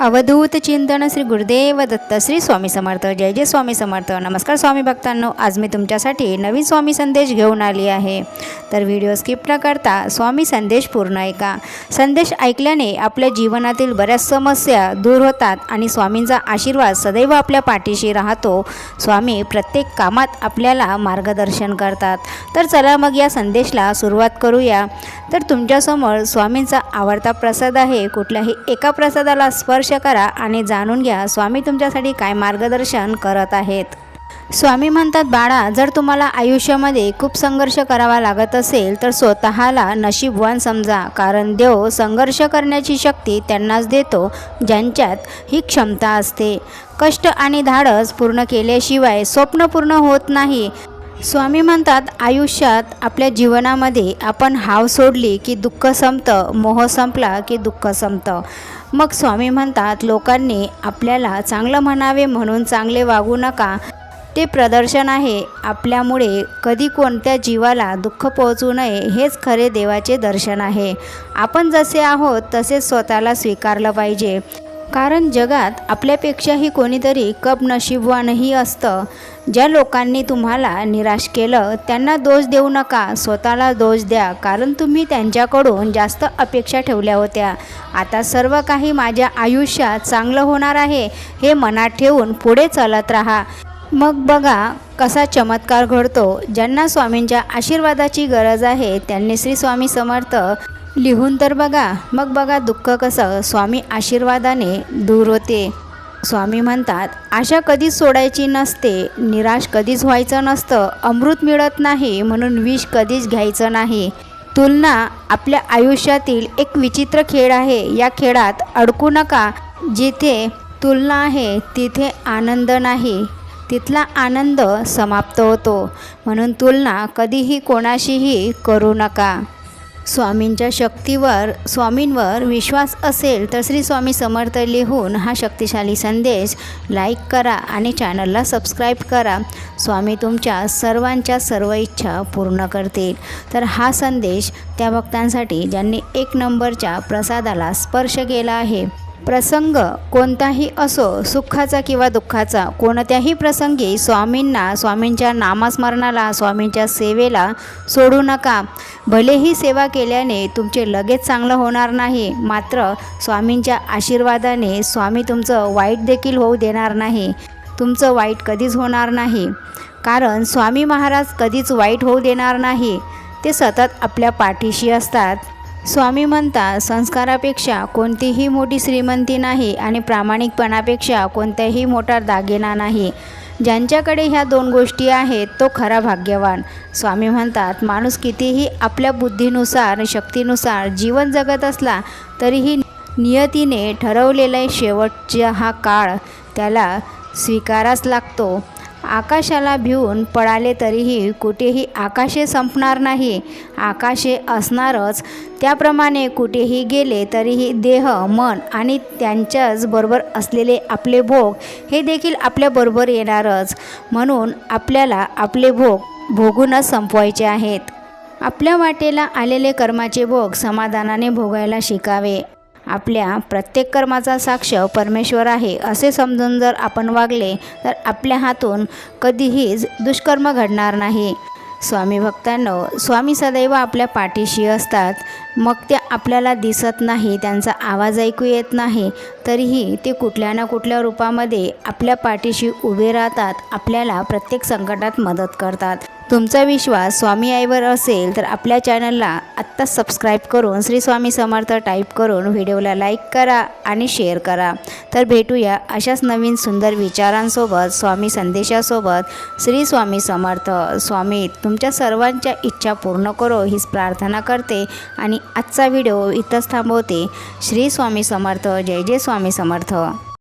अवधूत चिंतन श्री गुरुदेव दत्त श्री स्वामी समर्थ जय जय स्वामी समर्थ. नमस्कार स्वामी भक्तांनो आज मी तुमच्यासाठी नवीन स्वामी संदेश घेऊन आली आहे. तर व्हिडिओ स्किप न करता स्वामी संदेश पूर्ण ऐका. संदेश ऐकल्याने आपल्या जीवनातील बऱ्याच समस्या दूर होतात आणि स्वामींचा आशीर्वाद सदैव आपल्या पाठीशी राहतो. स्वामी प्रत्येक कामात आपल्याला मार्गदर्शन करतात. तर चला मग या संदेशला सुरुवात करूया. तर तुमच्यासमोर स्वामींचा आवडता प्रसाद आहे. कुठल्याही एका प्रसादाला स्पर्श करा आणि जाणून घ्या स्वामी तुमच्यासाठी काय मार्गदर्शन करत आहेत. स्वामी म्हणतात बाळा जर तुम्हाला आयुष्यामध्ये खूप संघर्ष करावा लागत असेल तर स्वतःला नशीबवान समजा कारण देव संघर्ष करण्याची शक्ती त्यांनाच देतो ज्यांच्यात ही क्षमता असते. कष्ट आणि धाडस पूर्ण केल्याशिवाय स्वप्न पूर्ण होत नाही. स्वामी म्हणतात आयुष्यात आपल्या जीवनामध्ये आपण हाव सोडली की दुःख संपतं मोह संपला की दुःख संपतं. मग स्वामी म्हणतात लोकांनी आपल्याला चांगलं म्हणावे म्हणून चांगले वागू नका. ते प्रदर्शन आहे. आपल्यामुळे कधी कोणत्या जीवाला दुःख पोहोचू नये हेच खरे देवाचे दर्शन आहे. आपण जसे आहोत तसेच स्वतःला स्वीकारलं पाहिजे. कारण जगात आपल्यापेक्षाही कोणीतरी कप नशीबवानही असतं. ज्या लोकांनी तुम्हाला निराश केलं त्यांना दोष देऊ नका. स्वतःला दोष द्या. कारण तुम्ही त्यांच्याकडून जास्त अपेक्षा ठेवल्या होत्या. आता सर्व काही माझ्या आयुष्यात चांगलं होणार आहे हे मनात ठेवून पुढे चालत राहा. मग बघा कसा चमत्कार घडतो. ज्यांना स्वामींच्या आशीर्वादाची गरज आहे त्यांनी श्री स्वामी समर्थ लिहून तर बघा. मग बघा दुःख कसं स्वामी आशीर्वादाने दूर होते. स्वामी म्हणतात आशा कधीच सोडायची नसते निराश कधीच व्हायचं नसतं अमृत मिळत नाही म्हणून विष कधीच घ्यायचं नाही. तुलना आपल्या आयुष्यातील एक विचित्र खेळ आहे. या खेळात अडकू नका. जिथे तुलना आहे तिथे आनंद नाही. तिथला आनंद समाप्त होतो. म्हणून तुलना कधीही कोणाशीही करू नका. स्वामींच्या शक्तीवर स्वामींवर विश्वास असेल तर श्री स्वामी समर्थ लिहून हा शक्तिशाली संदेश लाईक करा आणि चॅनलला सबस्क्राईब करा. स्वामी तुमच्या सर्वांच्या सर्व इच्छा पूर्ण करतील. तर हा संदेश त्या भक्तांसाठी ज्यांनी एक नंबरच्या प्रसादाला स्पर्श केला आहे. प्रसंग कोणताही असो सुखाचा किंवा दुःखाचा कोणत्याही प्रसंगी स्वामींना स्वामींच्या नामस्मरणाला स्वामींच्या सेवेला सोडू नका. भलेही सेवा केल्याने तुमचे लगेच चांगलं होणार नाही मात्र स्वामींच्या आशीर्वादाने स्वामी तुमचं वाईट देखील होऊ देणार नाही. तुमचं वाईट कधीच होणार नाही. कारण स्वामी महाराज कधीच वाईट होऊ देणार नाही. ते सतत आपल्या पाठीशी असतात. स्वामी म्हणतात संस्कारापेक्षा कोणतीही मोठी श्रीमंती नाही आणि प्रामाणिकपणापेक्षा कोणताही मोठा दागिना नाही. ज्यांच्याकडे ह्या दोन गोष्टी आहेत तो खरा भाग्यवान. स्वामी म्हणतात माणूस कितीही आपल्या बुद्धीनुसार शक्तीनुसार जीवन जगत असला तरीही नियतीने ठरवलेला शेवटचा हा काळ त्याला स्वीकाराच लागतो. आकाशाला भिवून पळाले तरीही कुठेही आकाशे संपणार नाही. आकाशे असणारच. त्याप्रमाणे कुठेही गेले तरीही देह मन आणि त्यांच्याच बरोबर असलेले आपले भोग हे देखील आपल्याबरोबर येणारच. म्हणून आपल्याला आपले भोग भोगूनच संपवायचे आहेत. आपल्या वाटेला आलेले कर्माचे भोग समाधानाने भोगायला शिकावे. आपल्या प्रत्येक कर्माचा साक्ष परमेश्वर आहे असे समजून जर आपण वागले तर आपल्या हातून कधीहीच दुष्कर्म घडणार नाही. स्वामी भक्तांनो स्वामी सदैव आपल्या पाठीशी असतात. मग ते आपल्याला दिसत नाही त्यांचा आवाज ऐकू येत नाही. तरीही ते कुठल्या ना कुठल्या रूपामध्ये आपल्या पाठीशी उभे राहतात आपल्याला प्रत्येक संकटात मदत करतात. तुमचा विश्वास स्वामी आईवर असेल तर आपल्या चॅनलला आत्ताच सबस्क्राईब करून श्री स्वामी समर्थ टाईप करून व्हिडिओला लाईक करा आणि शेअर करा. तर भेटूया अशाच नवीन सुंदर विचारांसोबत स्वामी संदेशासोबत श्री स्वामी समर्थ. स्वामी तुमच्या सर्वांच्या इच्छा पूर्ण करो हीच प्रार्थना करते आणि आजचा व्हिडिओ इथंच थांबवते. श्री स्वामी समर्थ जय जय स्वामी समर्थ.